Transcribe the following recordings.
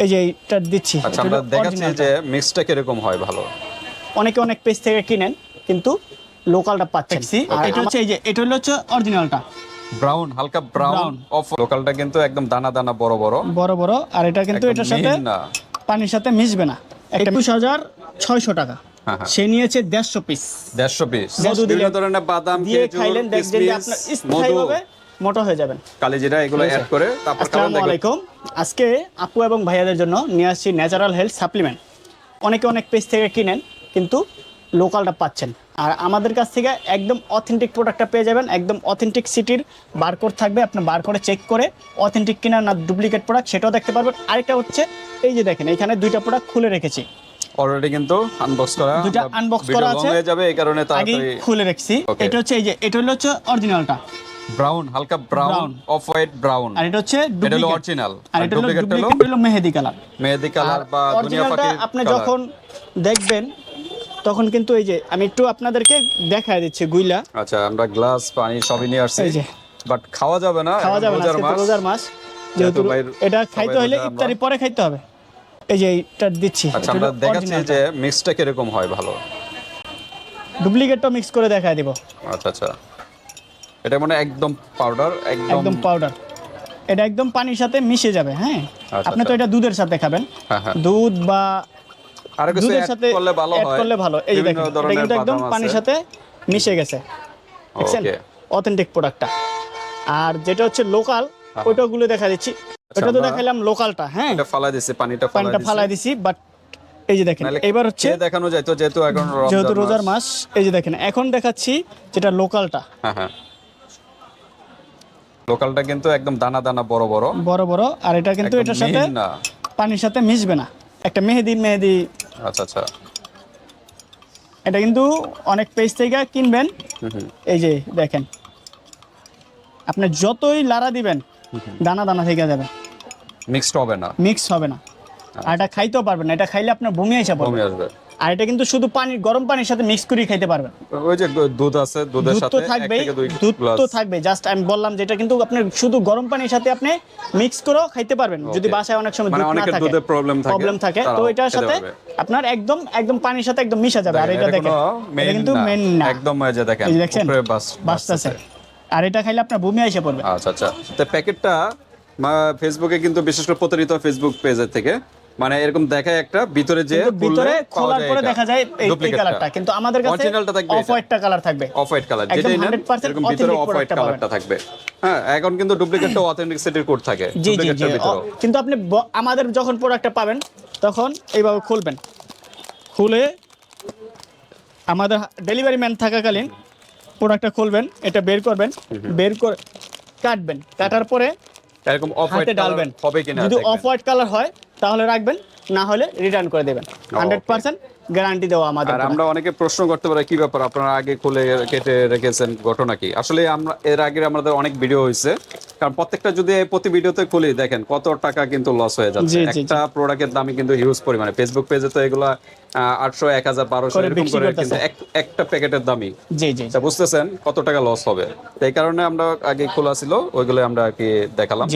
এই যে এইটা দিচ্ছি। আচ্ছা আমরা দেখাচ্ছি যে মিক্সটা কীরকম হয় ভালো। অনেকে অনেক পেজ থেকে কিনেন কিন্তু লোকালটা পাচ্ছেন। আর এটা হচ্ছে এই যে এটা হলো হচ্ছে অরিজিনালটা ব্রাউন হালকা ব্রাউন অফ লোকালটা কিন্তু একদম দানা দানা বড় বড়। বড় বড় আর এটা কিন্তু এটার সাথে পানির সাথে মিশবে না। একুশ হাজার ছয়শো টাকা। হ্যাঁ, হ্যাঁ। সে নিয়েছে দেড়শো পিস দেড়শো পিস মধু দিলে- বিভিন্ন ধরনের বাদাম দিয়ে খাইলেন দেখবেন আপনার মধু। স্থায়ীভাবে মোটা হয়ে যাবেন। কালিজিরা এগুলো অ্যাড করে তারপর আসসালামু আলাইকুম। আজকে আপু এবং ভাইয়াদের জন্য নিয়ে আসছি ন্যাচারাল হেলথ সাপ্লিমেন্ট অনেকে অনেক পেজ থেকে কিনেন কিন্তু লোকালটা পাচ্ছেন। আর আমাদের কাছ থেকে একদম অথেন্টিক প্রোডাক্টটা পেয়ে যাবেন। একদম অথেন্টিক সিটির বারকোড থাকবে। আপনি বারকোডে চেক করে অথেন্টিক কিনা না ডুপ্লিকেট প্রোডাক্ট সেটাও দেখতে পারবেন। আরেকটা হচ্ছে এই যে দেখেন এখানে দুইটা প্রোডাক্ট খুলে রেখেছি। অলরেডি কিন্তু আনবক্স করা দুইটা video করা আছে। হয়ে যাবে এই কারণে তাড়াতাড়ি খুলে রেখেছি। এটা হচ্ছে এই যে এটা হলো হচ্ছে অরিজিনালটা ব্রাউন হালকা ব্রাউন অফ হোয়াইট ব্রাউন আর এটা হচ্ছে এটা হলো অরিজিনাল আর এটা হলো ডুপ্লিকেট হলো মেহেদি কালার মেহেদি কালার বা দুনিয়া আপনি যখন দেখবেন তখন কিন্তু এই যে আমি একটু আপনাদেরকে দেখায় দিচ্ছি গুইলা। আচ্ছা আমরা গ্লাস পানি সবই নিয়ে আসছি। এই যে। বাট খাওয়া যাবে না খাওয়া যাবে না রোজার মাস। যেহেতু এটা খাইতে হলে ইফতারি পরে খাইতে হবে। এই যে এইটা দিচ্ছি আচ্ছা আমরা দেখাচ্ছি যে মিক্সটা কীরকম হয় ভালো। ডুপ্লিকেটটা মিক্স করে দেখায় দিব। আচ্ছা আচ্ছা। এটা মানে একদম পাউডার একদম পাউডার এটা একদম পানির সাথে মিশে যাবে হ্যাঁ? আচ্ছা, আপনি তো আচ্ছা। এটা দুধের সাথে খাবেন। হ্যাঁ হ্যাঁ। দুধ বা আর কিছু দুধের সাথে করলে ভালো হয়। করলে ভালো। এই যে দেখেন এটা কিন্তু একদম পানির সাথে মিশে গেছে। দেখছেন ওকে অথেন্টিক প্রোডাক্টটা আর যেটা হচ্ছে লোকাল হ্যাঁ। ওইটাগুলো দেখা দিচ্ছি। ওটা তো দেখাইলাম লোকালটা হ্যাঁ? এটা ফালাই দিছি পানিটা ফালাই পানিটা দিছি। ফালাই দিছি বাট এই যে দেখেন এবার হচ্ছে দেখানো যায় তো যেহেতু এখন যেহেতু রোজার মাস। এই যে দেখেন এখন দেখাচ্ছি যেটা লোকালটা হ্যাঁ হ্যাঁ। লোকালটা কিন্তু একদম দানা দানা বড় বড়। বড় বড় আর এটা কিন্তু এটার সাথে পানির সাথে মিশবে না। একটা মেহেদি মেহেদি। আচ্ছা আচ্ছা। এটা কিন্তু অনেক পেজ থেকে কিনবেন। এই যে দেখেন আপনি যতই লাড়া দিবেন দানা দানা থেকে যাবে। মিক্সড হবে না। মিক্স হবে না। আর এটা খাইতেও পারবেন না। এটা খাইলে আপনার বমি এসে পড়বে। আসবে। আর এটা কিন্তু শুধু পানি গরম পানির সাথে মিক্স করে খাইতে পারবেন। ওই যে দুধ আছে দুধের দুধ সাথে থাকবেই দুই দুধ তো থাকবে। জাস্ট আমি বললাম যেটা কিন্তু আপনি শুধু গরম পানির সাথে আপনি মিক্স করে খাইতে পারবেন। যদি. বাসায় অনেক সময় মানে দুধ না থাকে দুধের problem থাকে, প্রবলেম থাকে তো এটার সাথে আপনার একদম একদম পানির সাথে একদম মিশা যাবে। আর এটা দেখেন এটা কিন্তু মেন না। একদম এই যে দেখেন উপরে বাস বাসতেছে আর এটা খাইলে আপনার বমি এসে পড়বে। আচ্ছা আচ্ছা। তো প্যাকেটটা ফেসবুকে কিন্তু বিশেষ করে প্রতারিত ফেসবুক পেজের থেকে মানে এরকম দেখায় একটা ভিতরে যে ভিতরে খোলার পরে দেখা যায় এই- কালারটা কিন্তু আমাদের কাছে অরিজিনালটা থাকবে অফ হোয়াইটটা কালার থাকবে। অফ হোয়াইট কালার যেটাই না এরকম ভিতরে অফ হোয়াইট কালারটা থাকবে। হ্যাঁ এখন কিন্তু ডুপ্লিকেটটা অথেন্টিক সিটির কোড থাকে জি জি জি। কিন্তু আপনি আমাদের যখন প্রোডাক্টটা পাবেন তখন এইভাবে খুলবেন। খুলে আমাদের ডেলিভারি ম্যান থাকাকালীন প্রোডাক্টটা খুলবেন এটা বের করবেন বের করে কাটবেন। কাটার পরে এরকম অফ হোয়াইট ডালবেন হবে কিনা যদি অফ হোয়াইট কালার হয় তাহলে রাখবেন না হলে রিটার্ন করে দেবেন। হান্ড্রেড পার্সেন্ট গ্যারান্টি দেওয়া আমাদের আর আমরা অনেকে প্রশ্ন করতে পারি কি ব্যাপার আপনারা আগে খুলে কেটে রেখেছেন ঘটনা কি? আসলে আমরা এর আগে আমাদের অনেক ভিডিও হয়েছে কারণ প্রত্যেকটা যদি প্রতি ভিডিওতে খুলি দেখেন কত টাকা কিন্তু লস হয়ে যাচ্ছে। একটা প্রোডাক্টের দামই কিন্তু হিউজ পরিমাণে। ফেসবুক পেজে তো এগুলা আটশো এক হাজার বারোশো এরকম করে কিন্তু একটা প্যাকেটের দামই। তা বুঝতেছেন কত টাকা লস হবে? এই কারণে আমরা আগে খোলা ছিল ওইগুলো আমরা আর কি দেখালাম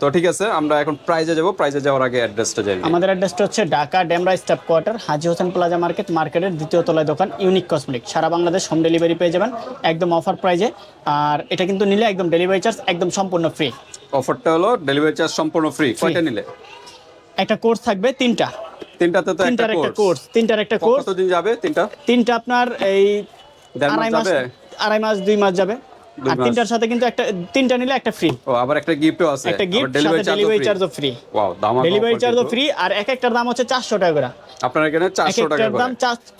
তো ঠিক আছে আমরা এখন প্রাইজে যাব। প্রাইজে যাওয়ার আগে অ্যাড্রেসটা জানি আমাদের অ্যাড্রেসটা হচ্ছে Dhaka Demra staff quarter Haji Hossain plaza market মার্কেটের দ্বিতীয় তলায় দোকান ইউনিক কসমেটিক সারা বাংলাদেশ হোম ডেলিভারি পেয়ে যাবেন একদম অফার প্রাইজে আর এটা কিন্তু নিলে একদম ডেলিভারি চার্জ একদম সম্পূর্ণ ফ্রি অফারটা হলো ডেলিভারি চার্জ সম্পূর্ণ ফ্রি কয়টা নিলে? একটা কোর্স থাকবে তিনটা। তিনটাতে তো একটা কোর্স তিনটার একটা কোর্স কতদিন যাবে তিনটা? তিনটা আপনার এই আড়াই মাস আড়াই মাস দুই মাস যাবে। আর। তিনটার সাথে কিন্তু একটা তিনটা নিলে একটা ফ্রি ও আবার একটা গিফটও আছে। একটা গিফট সাথে ডেলিভারি চার্জও ফ্রি ওয়াও দাম ডেলিভারি চার্জও ফ্রি আর এক একটার দাম হচ্ছে চারশো টাকা করে। আপনার এখানে 400 টাকা করে। দাম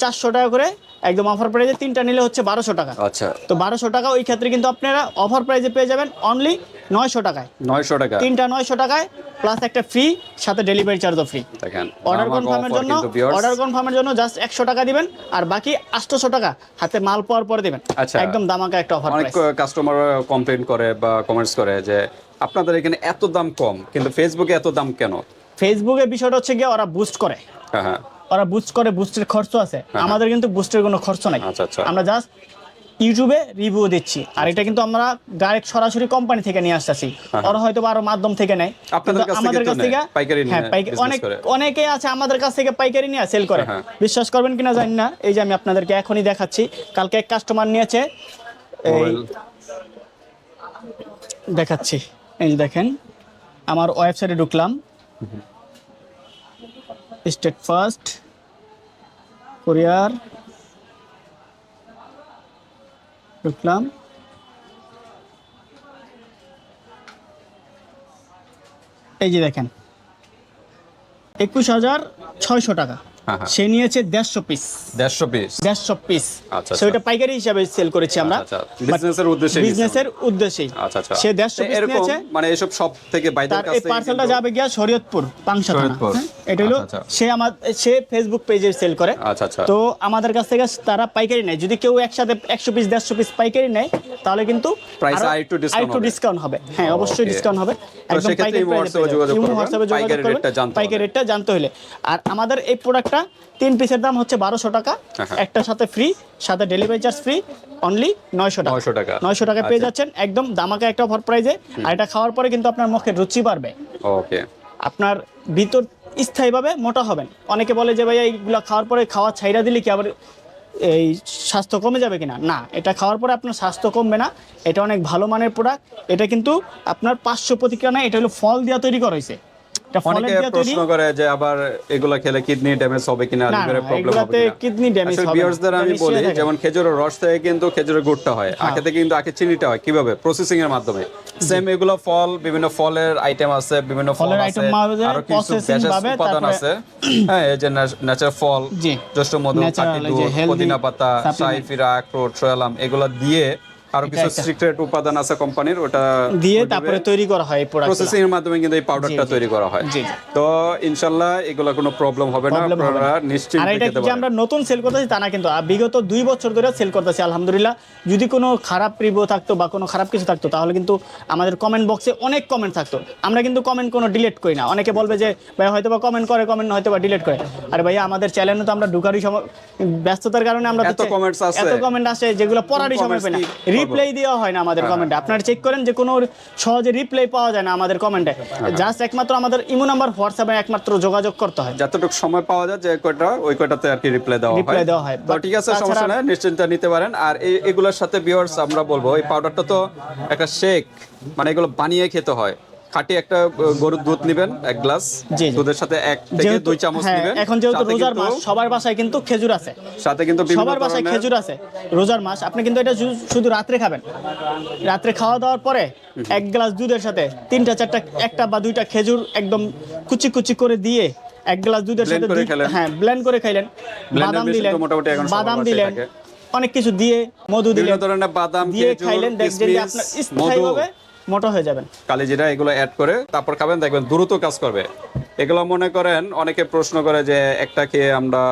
চারশো টাকা করে। একদম অফার প্রাইজে তিনটা নিলে হচ্ছে বারোশো টাকা। আচ্ছা। তো বারোশো টাকা ওই ক্ষেত্রে কিন্তু আপনারা অফার প্রাইজে পেয়ে যাবেন অনলি নয়শো টাকায়। 900 টাকা। তিনটা নয়শো টাকায় প্লাস একটা ফ্রি সাথে ডেলিভারি চার্জও ফ্রি দেখেন অর্ডার কনফার্মের জন্য অর্ডার কনফার্মের জন্য জাস্ট একশো টাকা দিবেন আর বাকি আটশোশো টাকা হাতে মাল পাওয়ার পরে দিবেন। আচ্ছা। একদম দামাকা একটা অফার অনেক কাস্টমার কমপ্লেইন করে বা কমেন্টস করে যে আপনাদের এখানে এত দাম কম কিন্তু ফেসবুকে এত দাম কেন? ফেসবুকে বিষয়টা হচ্ছে গিয়ে ওরা বুস্ট করে। হ্যাঁ হ্যাঁ। ওরা বুস্ট করে বুস্টের খরচ আছে। আমাদের কিন্তু বুস্টের কোনো খরচ নাই। আচ্ছা, আচ্ছা। আমরা জাস্ট ইউটিউবে রিভিউ দিচ্ছি। আর এটা কিন্তু আমরা ডাইরেক্ট সরাসরি কোম্পানি থেকে নিয়ে আসতেছি। ওরা হয়তো আরও মাধ্যম থেকে নেয়। হ্যাঁ, আমাদের কাছ থেকে পাইকারি হ্যাঁ অনেক অনেকে আছে আমাদের কাছ থেকে পাইকারি নিয়ে সেল করে। হ্যাঁ। বিশ্বাস করবেন কিনা জানি না। এই যে আমি আপনাদেরকে এখনই দেখাচ্ছি। কালকে এক কাস্টমার নিয়েছে। এই দেখাচ্ছি। এই যে দেখেন আমার ওয়েবসাইটে ঢুকলাম। স্টেট ফার্স্ট কোরিয়ার ঢুকলাম এই যে দেখেন একুশ হাজার ছয়শো টাকা। সে নিয়েছে দেড়শো পিস দেড়শো পিস দেড়শো পিস আচ্ছা, সেটা পাইকারি হিসাবে সেল করেছি আমরা। আচ্ছা, বিজনেসের উদ্দেশ্যে বিজনেসের উদ্দেশ্যেই আচ্ছা আচ্ছা। সে দেড়শো পিস নিয়েছে। মানে এসব সব থেকে বাইদের কাছ এই পার্সেলটা যাবে গিয়া শরীয়তপুর পাংশা। হ্যাঁ? এটা হলো আচ্ছা, আচ্ছা। সে আমার সে ফেসবুক পেজে সেল করে। আচ্ছা আচ্ছা। তো আমাদের কাছ থেকে তারা পাইকারি নেয়। যদি কেউ একসাথে একশো পিস দেড়শো পিস পাইকারি নেয় তাহলে কিন্তু আরো- আরেকটু আরেকটু হবে। ডিসকাউন্ট হবে। হ্যাঁ অবশ্যই ডিসকাউন্ট হবে। একদম পাইকারি ইমো হোয়াটসঅ্যাপে যোগাযোগ করবেন, পাইকারি রেটটা জানতে হলে। আর আমাদের এই প্রোডাক্টটা তিন পিসের দাম হচ্ছে বারোশো টাকা। একটার সাথে ফ্রি সাথে ডেলিভারি চার্জ ফ্রি অনলি নয়শো টাকা। 900 টাকা। নয়শো টাকা পেয়ে আচ্ছা। যাচ্ছেন একদম দামাকা একটা অফার প্রাইজে আর এটা খাওয়ার পরে কিন্তু আপনার মুখে রুচি বাড়বে। ওকে। আপনার ভিতর স্থায়ীভাবে মোটা হবেন। অনেকে বলে যে ভাই এইগুলো খাওয়ার পরে খাওয়া ছাইরা দিলে কি আবার এই স্বাস্থ্য কমে যাবে কিনা? না এটা খাওয়ার পরে আপনার স্বাস্থ্য কমবে না। এটা অনেক ভালো মানের প্রোডাক্ট এটা কিন্তু আপনার পাঁচশো প্রতিক্রিয়া না এটা হলো ফল দিয়ে তৈরি করা হয়েছে অনেকে প্রশ্ন করে যে আবার এগুলা খেলে কিডনি ড্যামেজ হবে কিনা না, না, লিভারের প্রবলেম হবে কিনা। kidney damage হবে না। আমি বলি যেমন খেজুরের রস থেকে কিন্তু খেজুরের গুড়টা হয়। আখে থেকে কিন্তু আখে চিনিটা কীভাবে? প্রসেসিং এর মাধ্যমে। সেম এগুলো ফল বিভিন্ন ফলের আইটেম আছে বিভিন্ন আছে আরও কিছু processing উপাদান আছে। হ্যাঁ এই যে ন্যাচারাল ফল। মধু দুধ পুদিনা পাতা সাইফিরা আখরোট সোয়ালাম এগুলো দিয়ে আরও কিছু সিক্রেট উপাদান আছে কোম্পানির ওটা দিয়ে তারপরে তৈরি করা হয় প্রোডাক্ট প্রসেসিং এর মাধ্যমে কিন্তু এই পাউডারটা। তৈরি করা হয়। তো ইনশাল্লাহ এগুলো কোনো প্রবলেম হবে না আপনারা না। নিশ্চিন্তে আর এটা যে আমরা নতুন সেল করতেছি তা না কিন্তু বিগত দুই বছর ধরে সেল করতেছি আলহামদুলিল্লাহ যদি কোনো খারাপ রিভিউ থাকতো বা কোনো খারাপ কিছু থাকতো তাহলে কিন্তু আমাদের কমেন্ট বক্সে অনেক কমেন্ট থাকতো আমরা কিন্তু কমেন্ট কোনো ডিলিট করি না অনেকে বলবে যে ভাই হয়তো বা কমেন্ট করে কমেন্ট হয়তো বা ডিলিট করে আরে ভাইয়া আমাদের চ্যানেলে তো আমরা ঢুকারই সময় ব্যস্ততার কারণে আমরা এত comments আছে। এত কমেন্ট আসে যেগুলো পড়ারই সময় পাই না? রিপ্লাই দেওয়া হয় না আমাদের হ্যাঁ, কমেন্টে আপনারা চেক করেন যে কোনো সহজে রিপ্লাই পাওয়া যায় না আমাদের কমেন্টে হ্যাঁ, জাস্ট একমাত্র আমাদের ইমো নাম্বার হোয়াটসঅ্যাপে একমাত্র যোগাযোগ করতে হয়। যতটুকু সময় পাওয়া যায় যে কয়টা ওই কয়টাতে আর কি রিপ্লাই দেওয়া হয়। রিপ্লাই দেওয়া হয়। তো ঠিক আছে সমস্যা নাই নিশ্চিন্তে নিতে পারেন। আর এগুলোর সাথে ভিউয়ার্স আমরা বলব এই পাউডারটা তো একটা শেক মানে এগুলো বানিয়ে খেতে হয়। খাঁটি একটা গরুর দুধ নেবেন এক গ্লাস। দুধের সাথে এক থেকে দুই চামচ হ্যাঁ, নেবেন। এখন যেহেতু রোজার মাস সবার বাসায় কিন্তু খেজুর আছে। সাথে কিন্তু সবার বাসায় খেজুর আছে। রোজার মাস আপনি কিন্তু এটা শুধু রাত্রে খাবেন। রাত্রে খাওয়া দাওয়ার পরে এক গ্লাস দুধের সাথে তিনটা চারটা একটা বা দুইটা খেজুর একদম কুচি কুচি করে দিয়ে এক গ্লাস দুধের সাথে। হ্যাঁ ব্লেন্ড করে খাইলেন। বাদাম দিলেন। বাদাম দিলেন। অনেক কিছু দিয়ে মধু দিলেন। ধরনের বাদাম দিয়ে খাইলেন। দেখবেন যে আপনার স্থায়ীভাবে মোটা হয়ে যাবেন। কালি জিরা এগুলো অ্যাড করে তারপর খাবেন দেখবেন দ্রুত কাজ করবে। এগুলো মনে করেন অনেকে প্রশ্ন করে যে একটা খেয়ে আমরা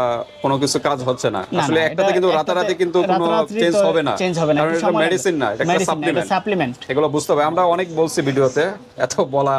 কোনো কিছু কাজ হচ্ছে না। আসলে একটাতে কিন্তু রাতারাতি কিন্তু কোনো চেঞ্জ হবে না। চেঞ্জ হবে না, কারণ এটা মেডিসিন না এটা একটা সাপ্লিমেন্ট এগুলো বুঝতে হবে। আমরা অনেক বলছি ভিডিওতে এত বলা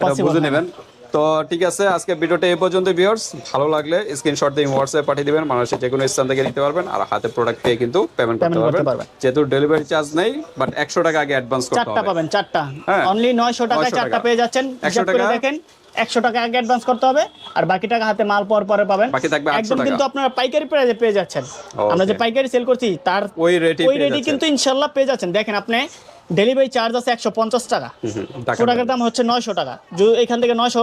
এটা বুঝে নেবেন। তো ঠিক আছে আজকে ভিডিওটা এই পর্যন্ত ভিউয়ার্স ভালো লাগলে স্ক্রিনশট দিয়ে হোয়াটসঅ্যাপে পাঠিয়ে দিবেন মানুষের যে কোনো স্থান থেকে নিতে পারবেন আর হাতে প্রোডাক্ট পেয়ে কিন্তু পেমেন্ট করতে পারবেন। যেহেতু ডেলিভারি চার্জ নেই বাট একশো টাকা আগে অ্যাডভান্স করতে হবে। চারটা পাবেন চারটা। হ্যাঁ। অনলি টাকায় 900 চারটা পেয়ে যাচ্ছেন। 100 হিসাব করে টাকা। দেখেন একশো টাকা আগে অ্যাডভান্স করতে হবে আর বাকি টাকা হাতে মাল পর পরে পাবেন। বাকি থাকবে 800 একদম টাকা। কিন্তু আপনারা পাইকারি প্রাইসে পেয়ে যাচ্ছেন। আমরা যে পাইকারি সেল করছি তার ওই রেটে ওই রেটই কিন্তু ইনশাল্লাহ পেয়ে যাচ্ছেন। দেখেন আপনি ডেলিভারি চার্জ আছে একশো পঞ্চাশ টাকা। টাকা টাকার দাম হচ্ছে নয়শো টাকা। যদি এখান থেকে নয়শো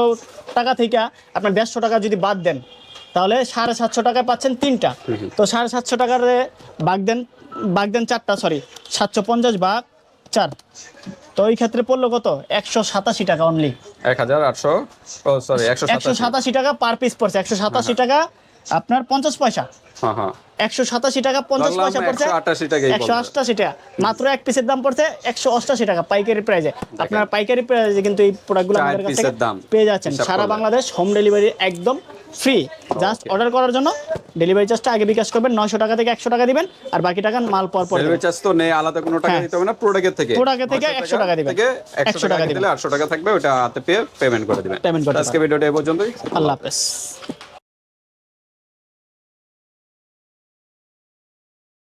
টাকা থেকে আপনার দেড়শো টাকা যদি বাদ দেন তাহলে সাড়ে সাতশো টাকায় পাচ্ছেন তিনটা। তো সাড়ে সাতশো টাকার বাগ দেন বাগ দেন চারটা সরি সাতশো পঞ্চাশ বাগ চার। তো এই ক্ষেত্রে পড়ল কত? একশো সাতাশি টাকা অনলি এক হাজার আটশো সরি একশো একশো সাতাশি টাকা পার পিস পড়ছে। একশো সাতাশি টাকা আপনার পঞ্চাশ পয়সা। একশো সাতাশি টাকা পঞ্চাশ পয়সা পড়ছে। একশো। অষ্টাশি টাকা। মাত্র এক পিসের দাম পড়ছে একশো অষ্টাশি টাকা পাইকারি প্রাইজে আপনার পাইকারি প্রাইজে কিন্তু এই প্রোডাক্টগুলো আমাদের কাছ পেয়ে যাচ্ছেন। সারা বাংলাদেশ হোম ডেলিভারি একদম ফ্রি জাস্ট অর্ডার করার জন্য ডেলিভারি চার্জটা আগে বিকাশ করবেন নয়শো টাকা থেকে একশো টাকা দিবেন আর বাকি টাকা মাল পর পর ডেলিভারি চার্জ তো নেই আলাদা কোনো টাকা হ্যাঁ। দিতে হবে না প্রোডাক্টের থেকে। Product-এর থেকে 900 100 টাকা দিবেন। থেকে 100 100 টাকা দিলে 800 টাকা থাকবে ওটা হাতে পেয়ে পেমেন্ট করে দিবেন। Payment করতে আজকে ভিডিওটা এই পর্যন্তই। আল্লাহ হাফেজ।